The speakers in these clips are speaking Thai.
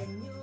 ขัน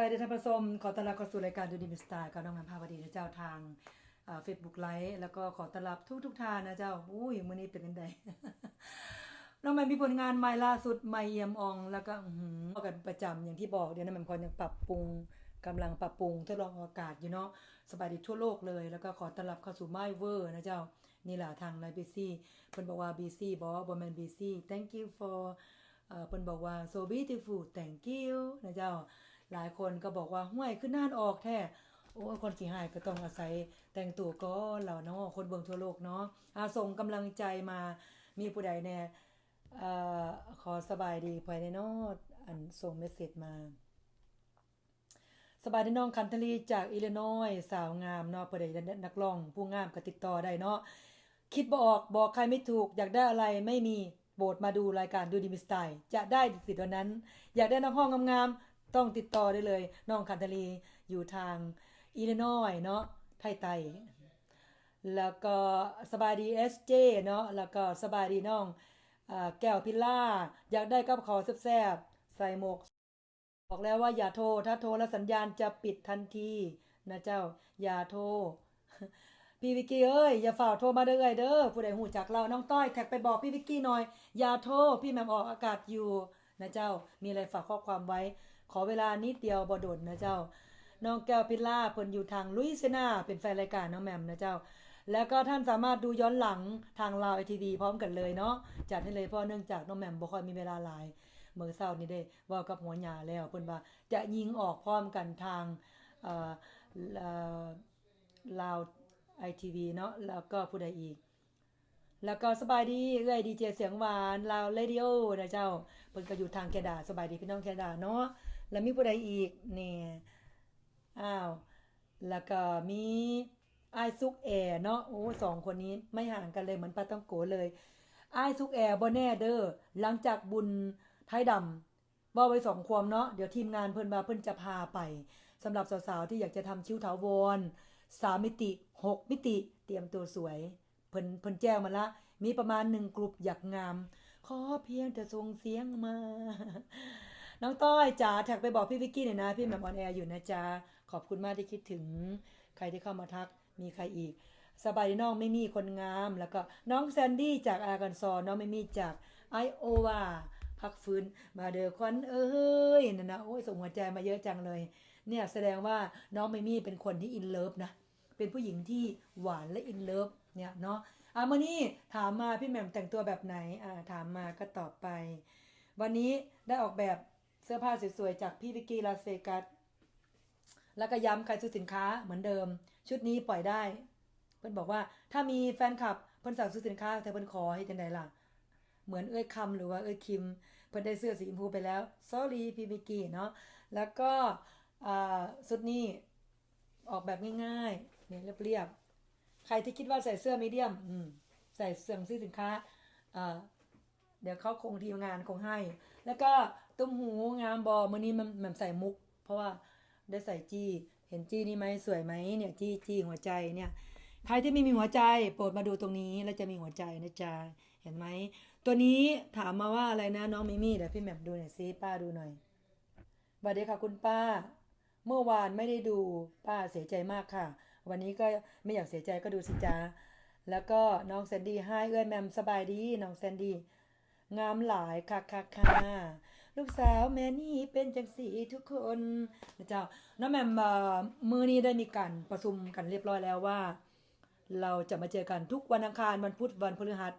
บายดีท่านผู้ชมขอต้อนรับเข้าสู่รายการดูดีมิสไตล์กับน้องงามภาวดีนะเจ้าทางเฟซบุ๊กไลฟ์แล้วก็ขอต้อนรับทุกทุกทางนะเจ้าอุ้ยมื้อนี้เป็นยังไงน้องใหม่มีผลงานใหม่ล่าสุดใหม่เอี่ยมออง แล้วก็ห้อหือกันประจำอย่างที่บอกเดี๋ยวน้องใหม่คนยังปรับปรุงกำลังปรับปรุงทดลองอากาศอยู่เนาะสบายดีทั่วโลกเลย แล้วก็ขอต้อนรับเข้าสู่ไมเวอร์นะเจ้านี่แหละทางไลน์บีซีเพิ่นบอกว่าบีซีบอกว่าบ่แมนบีซี thank you for เอ่อเพิ่นบอกว่า so beautiful thank you นะเจ้า หลายคนก็บอกว่าห้วยขึ้นน่านออกแท้โอ้คนขี้หายก็ต้องอาศัยแต่งตัวก็เหล่าเนาะคนเบิ่งทั่วโลกเนาะอาส่งกำลังใจมามีผู้ใดแน่เอ่อขอสบายดีภายในนออันส่งเมสเซจมา สบายดีน้องคันทลีจากอิลลินอยส์สาวงามเนาะผู้ใดนักร้อง ผู้งามก็ติดต่อได้เนาะคิดบออกบอกใครไม่ถูก อยากได้อะไรไม่มีโบทมาดูรายการดูดีมิสไตล์จะได้สิทธิ์วันนั้น อยากได้นักห้องงามๆ ต้องติดต่อได้เลยน้องคันทลีอยู่ทางอิลลินอยเนาะไทยไตแล้วก็สบายดีเอสเจเนาะแล้วก็สบายดีน้องอแก้วพิลล่า อยากได้กับขอแซบๆใส่หมวกบอกแล้วว่าอย่าโทร ถ้าโทรแล้วสัญญาณจะปิดทันทีนะเจ้า อย่าโทร พี่วิกกี้เอ้ย อย่าฝ่าโทรมาเด้อเอ้ยเด้อผู้ใดหูจักเราน้องต้อยแท็กไปบอกพี่วิกกี้หน่อย อย่าโทร พี่แหมมออกอากาศอยู่นะเจ้า มีอะไรฝากข้อความไว้ ขอเวลานิดเดียวบ่ดนนะเจ้า น้องแก้วพิล่าเพิ่นอยู่ทางลุยเซนาเป็นแฟนรายการน้องแมมนะเจ้า แล้วก็ท่านสามารถดูย้อนหลังทางลาวไอทีวีพร้อมกันเลยเนาะจัดให้เลยเพราะเนื่องจากน้องแมมบ่ค่อยมีเวลาหลายเมื่อเช้านี้ได้ว่ากับหัวหน้าแล้วเพิ่นว่าจะยิงออกพร้อมกันทางเอ่อลาวไอทีวีเนาะแล้วก็ผู้ใดอีก แล้วก็สบายดีเอ้ยดีเจเสียงหวานลาวเรดิโอนะเจ้าเพิ่นก็อยู่ทางแคนาดาสบายดีพี่น้องแคนาดาเนาะ แล้วมีผู้ใดอีกเนี่ยอ้าวแล้วก็มีไอซุกแอร์เนาะโอ้สองคนนี้ไม่ห่างกันเลยเหมือนปาต้องโกเลยไอซุกแอร์บ่แน่เด้อหลังจากบุญไทยดำว่าไว้สองความเนาะเดี๋ยวทีมงานเพิ่นมาเพิ่นจะพาไปสำหรับสาวๆที่อยากจะทำคิ้วถาวรสามมิติหกมิติ เตรียมตัวสวย เพิ่นเพิ่นแจ้งมาละ มีประมาณหนึ่งกลุ่มอยากงาม ขอเพียงแต่ส่งเสียงมา น้องต้อยจ๋าแท็กไปบอกพี่วิกกี้หน่อยนะ พี่แหมมออนแอร์อยู่นะจ๊ะขอบคุณมากที่คิดถึง ใครที่เข้ามาทักมีใครอีก สบายดีน้องไม่มีคนงาม แล้วก็น้องแซนดี้จากอากันซอน้องไม่มีจากไอโอวาพักฟื้นมาเดอควันเอ้ยนั่นะโอ้ยส่งหัวใจมาเยอะจังเลย เนี่ยแสดงว่าน้องไม่มีเป็นคนที่อินเลิฟนะเป็นผู้หญิงที่หวานและอินเลิฟเนี่ยเนาะอะมื่อนี้ถามมาพี่แหม่มแต่งตัวแบบไหนอ่าถามมาก็ตอบไป วันนี้ได้ออกแบบ สื้อผ้าสวยๆ จากพี่วิกกี้ลาสเวกัส แล้วก็ย้ำใครซื้อสินค้าเหมือนเดิม ชุดนี้ปล่อยได้ เพิ่นบอกว่าถ้ามีแฟนคลับเพิ่นสั่งซื้อสินค้าแต่เพิ่นขอให้จังไดล่ะ เหมือนเอ้ยคำหรือว่าเอ้ยคิม เพิ่นได้เสื้อสีชมพูไปแล้ว sorry พี่วิกกี้เนาะ แล้วก็อ่าสุดนี้ออกแบบง่ายๆเนี่ยเรียบๆ ใครที่คิดว่าใส่เสื้อมีเดียมอืมใส่เสื้อซื้อสินค้าอ่าเดี๋ยวเขาคงทีมงานคงให้ แล้วก็ ตุ้มหูงามบอมือนี้มันมันใส่มุก เพราะว่าได้ใส่จี้ เห็นจี้นี่ไหมสวยไหมเนี่ยจี้จี้หัวใจเนี่ย ใครที่ไม่มีหัวใจโปรดมาดูตรงนี้แล้วจะมีหัวใจนะจ๊ะเห็นไหมตัวนี้ถามมาว่าอะไรนะน้องมิมี่เดี๋ยวพี่แหม่มดูหน่อยซิป้าดูหน่อยสวัสดีค่ะคุณป้า เมื่อวานไม่ได้ดูป้าเสียใจมากค่ะ วันนี้ก็ไม่อยากเสียใจก็ดูสิจ๊ะแล้วก็น้องแซนดี้ให้เอื้อนแหมมสบายดีน้องแซนดี้งามหลายค่ะค่ะค่ะ ลูกสาวแม่นี่เป็นจังสีทุกคนนะเจ้าน้องแมมมือนี้ได้มีการประชุมกันเรียบร้อยแล้วว่า เราจะมาเจอกันทุกวันอังคารวันพุธวันพฤหัส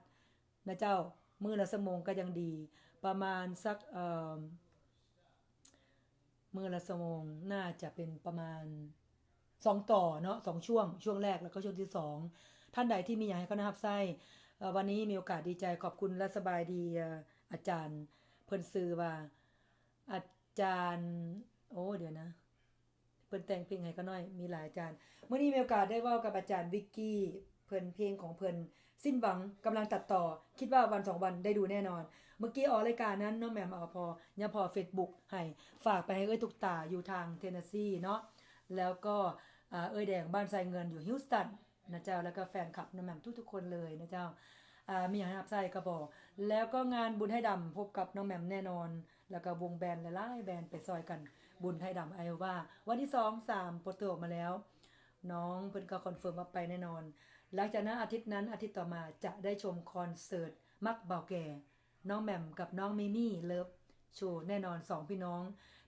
นะเจ้ามือละสมงก็ยังดี ประมาณสักเอ่อมือละสมงน่าจะเป็นประมาณสองต่อเนาะสองช่วงช่วงแรกแล้วก็ช่วงที่สองท่านใดที่มีอยากให้เขานะครับไส้วันนี้มีโอกาสดีใจขอบคุณและสบายดีอาจารย์ เพิ่นซื้อว่า อาจารย์ โอ้เดี๋ยวนะ เพิ่นแต่งเพลงให้ก็น้อย มีหลายอาจารย์เมื่อนี้มีโอกาสได้ว่ากับอาจารย์วิกกี้ เพิ่นเพลงของเพิ่นสิ้นหวังกำลังตัดต่อ คิดว่าวันสองวันได้ดูแน่นอน เมื่อกี้ออกรายการนั้นน้องแหม่มอพอยาพอ Facebook ให้ฝากไปให้เอ้ยตุกตาอยู่ทางเทนเนสซีเนาะแล้วก็เอ้ยแดงบ้านไซเงินอยู่ฮิวสตันนะเจ้าแล้วก็แฟนคลับน้องแหม่มทุกๆคนเลยนะเจ้า มีอย่างรับใส่กระบอก แล้วก็งานบุญให้ดำพบกับน้องแหม่มแน่นอน แล้วก็วงแบนด์หลายๆแบนด์ไปซอยกันบุญให้ดำไอว่า วันที่สองสามโปรโตออกมาแล้ว น้องเพิ่นก็คอนเฟิร์มว่าไปแน่นอน หลังจากนั้นอาทิตย์นั้นอาทิตย์ต่อมาจะได้ชมคอนเสิร์ตมักเบาแก่น้องแหม่มกับน้องมิมี่เลิฟโชว์แน่นอนสองพี่น้อง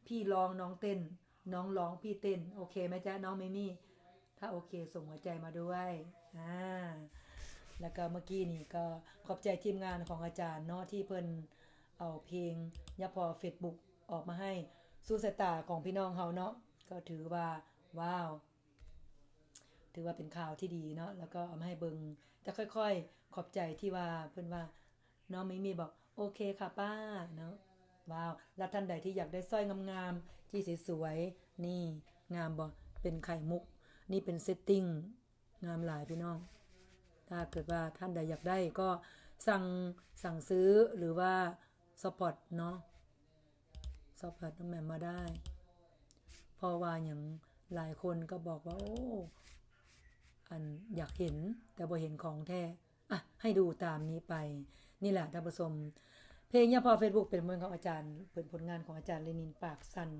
พี่ร้องน้องเต้น น้องร้องพี่เต้น โอเคไหมจ๊ะน้องมิมี่ถ้าโอเคส่งหัวใจมาด้วยอ่า แล้วก็เมื่อกี้นี่ก็ขอบใจทีมงานของอาจารย์เนาะที่เพิ่นเอาเพลงยะพอเฟซบุ๊กออกมาให้สู่สายตาของพี่น้องเฮาเนาะก็ถือว่าว้าว ถือว่าเป็นข่าวที่ดีเนาะแล้วก็เอามาให้เบิงจะค่อยๆ ขอบใจที่ว่าเพิ่นว่าน้องมิมีบอกโอเคค่ะป้าเนาะว้าวแล้วท่านใดที่อยากได้สร้อยงามๆที่สวยๆนี่งามบ่เป็นไข่มุก นี่เป็นเซตติ้งงามหลายพี่น้อง ถ้าเกิดว่าท่านใดอยากได้ก็สั่งสั่งซื้อหรือว่าสปอร์ตเนาะสปอร์ตน้องแหม่มมาได้เพราะว่าอย่างหลายคนก็บอกว่า โอ้อันอยากเห็นแต่บ่เห็นของแท้อะให้ดูตามนี้ไป นี่แหละท่านผู้ชมเพลงยาพอเฟซบุ๊กเป็นผลของอาจารย์เป็นผลงานของอาจารย์เลนินปากสัน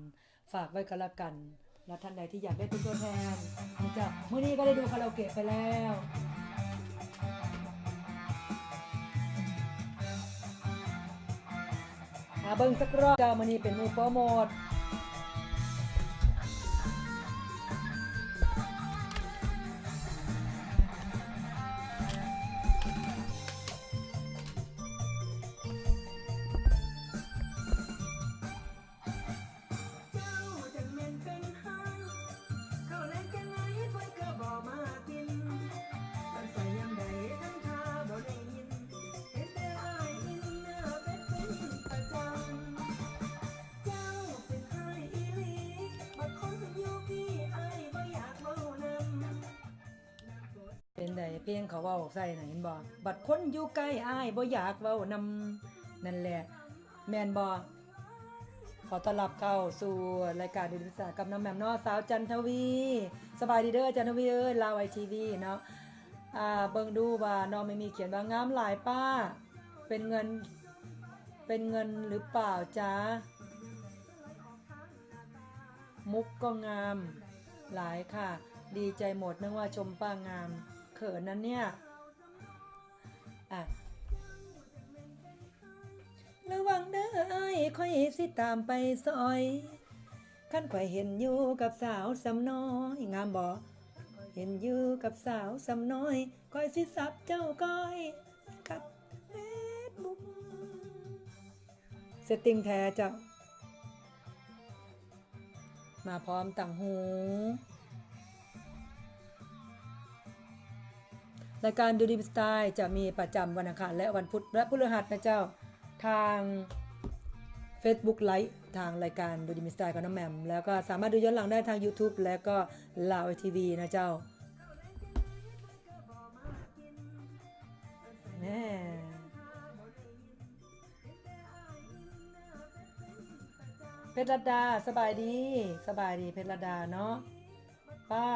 ฝากไว้ก็แล้วกัน แล้วท่านใดที่อยากได้เป็นตัวแทนนะจ๊ะมื้อนี้ก็ได้ดูคาราโอเกะไปแล้ว หาเบิ่งสักรอบจ้ามันนี่เป็นมือโปรโมท เป็นไดเพลงเขาเว้าใส่น่ะเห็นบ่บัดคนอยู่ใกล้อ้ายบ่อยากเว้านำนั่นแหละ แม่นบ่ขอต้อนรับเข้าสู่รายการดิจิทัลกับน้องแหม่มเนาะสาวจันทวี สบายดีเด้อจันทวีเอ้ยลาวไอทีวีเนาะอ่าเบิ่งดูว่าน้องไม่มีเขียนว่างามหลายป้า เป็นเงินเป็นเงินหรือเปล่าจ๊ะมุกก็งามหลายค่ะ ดีใจหมดนึกว่าชมป้างาม ขินนั้นเนี่ยอะระวังเด้อไอ้ค่อยสิตามไปซอยขั้นข่อยเห็นอยู่กับสาวสำน้อยงามบ่เห็นอยู่กับสาวสำน้อยค่อยสิสับเจ้าก้อยกับเฟซบุ๊กเซตติ้งแท้เจ้ามาพร้อมต่างหู รายการดูดีสไตล์จะมีประจำวันอังคารและวันพุธและพฤหัสนะเจ้าทาง Facebook ไลฟ์ทางรายการดูดีมิสไตล์กับน้องแหมมแล้วก็สามารถดูย้อนหลังได้ทาง YouTube และก็ลาวทีวีนะเจ้าแน่เพชรรัตดาสบายดี สบายดีเพชรรัตดาเนาะป้า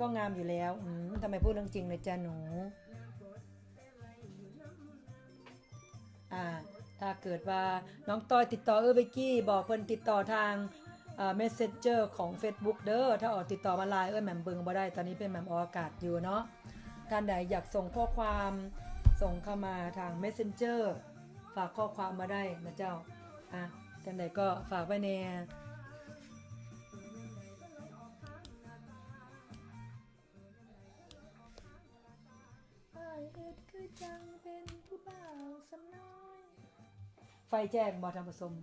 ก็งามอยู่แล้วอืมทำไมพูดเรื่องจริงเลยจ้าหนู อ่า ถ้าเกิดว่าน้องต้อยติดต่อเออเบกกี้ บอกเพิ่นติดต่อทางเอ่อ Messenger ของ Facebook เด้อถ้าออกติดต่อมาไลน์เอ้ยแหม่มเบิงบ่ได้ตอนนี้เป็นแหม่มออกอากาศอยู่เนาะท่านใดอยากส่งข้อความส่งเข้ามาทาง Messenger ฝากข้อความมาได้นะเจ้าอะท่านใดก็ฝากไว้ใน ไฟแจ้งบอทำผสม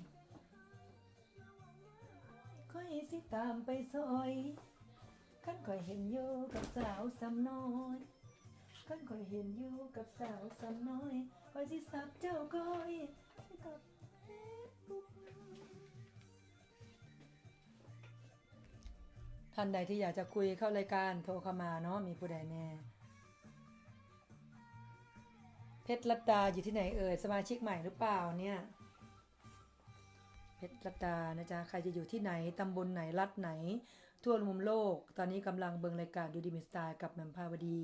ค่อยสิตามไปซอยขันค่อยเห็นอยู่กับสาวสำน้อยขันค่อยเห็นอยู่กับสาวสำน้อยค่อยสิสับเจ้าก้อยกับเฟซบุ๊กท่านใดที่อยากจะคุยเข้ารายการโทรเข้ามาเนาะมีผู้ใดแน่ เพชรรัตดาอยู่ที่ไหนเอ่ยสมาชิกใหม่หรือเปล่าเนี่ยเพชรรัตดานะจ๊ะใครจะอยู่ที่ไหนตำบลไหนรัฐไหน ทั่วมุมโลก ตอนนี้กำลังเบิงรายการดูดีมิสไตล์กับแมมภาวดี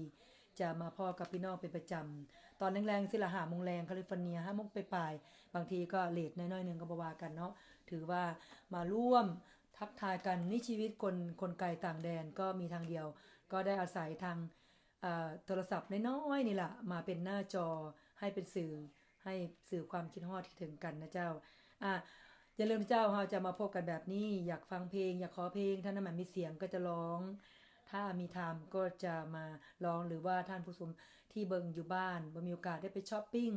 จะมาพ่อกับพี่น้องเป็นประจำตอนแรงๆสิละหามงแรงแคลิฟอร์เนียห้าโมงไปปลาย บางทีก็เลทน้อยๆหนึ่งก็บวากันเนาะถือว่ามาร่วมทักทายกันนี่ชีวิตคนคนไกลต่างแดนก็มีทางเดียว ก็ได้อาศัยทาง โทรศัพท์น้อยๆนี่แหละมาเป็นหน้าจอให้เป็นสื่อให้สื่อความคิดฮอดที่ถึงกันนะเจ้าอะอย่าลืมเจ้าเราจะมาพบกันแบบนี้ อยากฟังเพลง อยากขอเพลงท่านน้ำมันมีเสียงก็จะร้อง ถ้ามีไทม์ก็จะมาร้องหรือว่าท่านผู้ชมที่เบิงอยู่บ้านบ่มีโอกาสได้ไปช้อปปิ้ง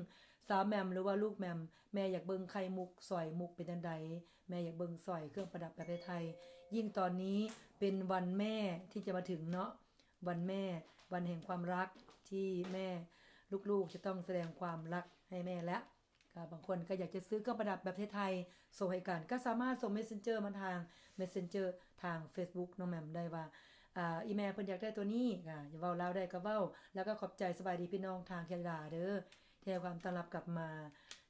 สาวแมมหรือว่าลูกแมมแม่อยากเบิงไข่มุกสอยมุกเป็นจังใดแม่อยากเบิงสอยเครื่องประดับแบบไทย ยิ่งตอนนี้เป็นวันแม่ที่จะมาถึงเนาะ วันแม่ วันแห่งความรักที่แม่ลูกๆ จะต้องแสดงความรักให้แม่และบางคนก็อยากจะซื้อเครื่องประดับแบบไทยๆส่งให้กันก็สามารถส่ง Messenger มาทาง Messenger ทาง Facebook น้องแหมมได้ว่าอีแม่เพิ่นอยากได้ตัวนี้อ่าอย่าเว้าลาวได้ก็เว้า แล้วก็ขอบใจสบายดีพี่น้องทางแคนาดาเด้อที่ให้ความต้อนรับกลับมา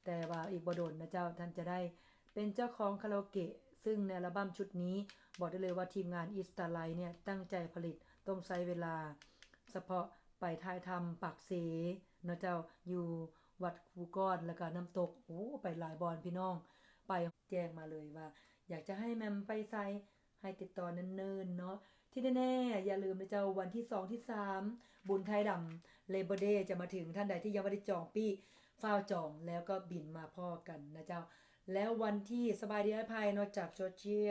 แต่ว่าอีกบ่โดนนะเจ้าท่านจะได้เป็นเจ้าของคาราโอเกะ ซึ่งในอัลบั้มชุดนี้บอกได้เลยว่าทีมงานอีสตาไลเนี่ยตั้งใจผลิตต้องใช้เวลา เฉพาะไปถ่ายทำปากเสนะเจ้าอยู่วัดภูก้อนแล้วก็น้ำตกโอ้ไปหลายบอนพี่น้อง ไปแจ้งมาเลยว่า อยากจะให้แมมไปใส่ให้ติดต่อเนิ่นๆเนาะที่แน่ๆอย่าลืมนะเจ้าวันที่2ที่3บุญไทยดำเลเบเดจะมาถึงท่านใดที่ยังไม่ได้จองปี้ฝ้าจองแล้วก็บินมาพ่อกันนะเจ้า แล้ววันที่สบายดีไอภัยนอกจากจอร์เจีย